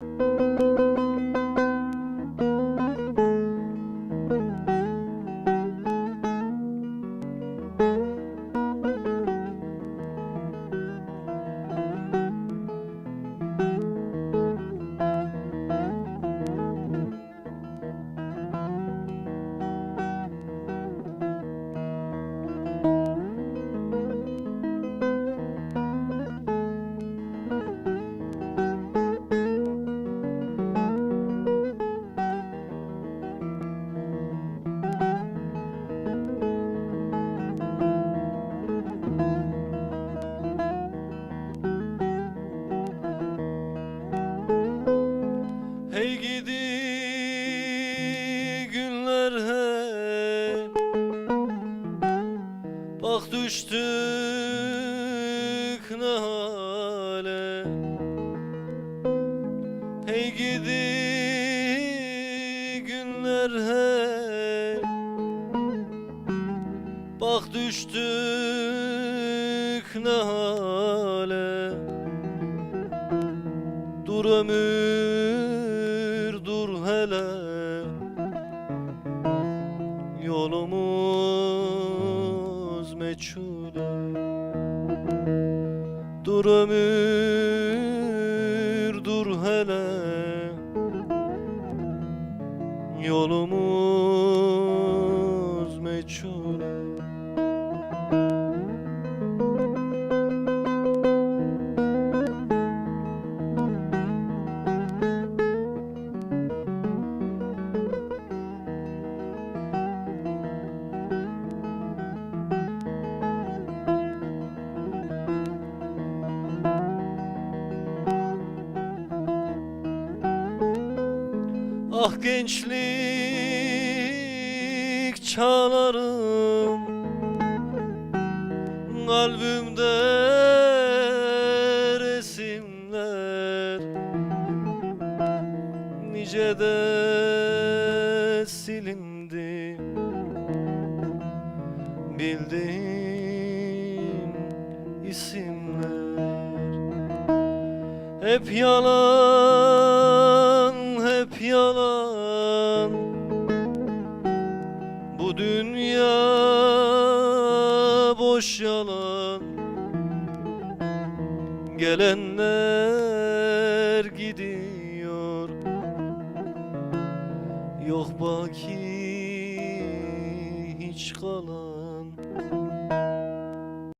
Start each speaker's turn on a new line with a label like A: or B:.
A: Hey düştük ne hale Hey gidi günler hey. Bak düştük ne hale Dur ömür dur hele meçhule Dur ömür dur hele. Yolumuz meçhule Ah gençlik çağlarım Kalbimde resimler Nice de silindi. Bildiğim isimler hep yalan, yalan Bu dünya boş yalan. Gelenler gidiyor. Yok baki hiç kalan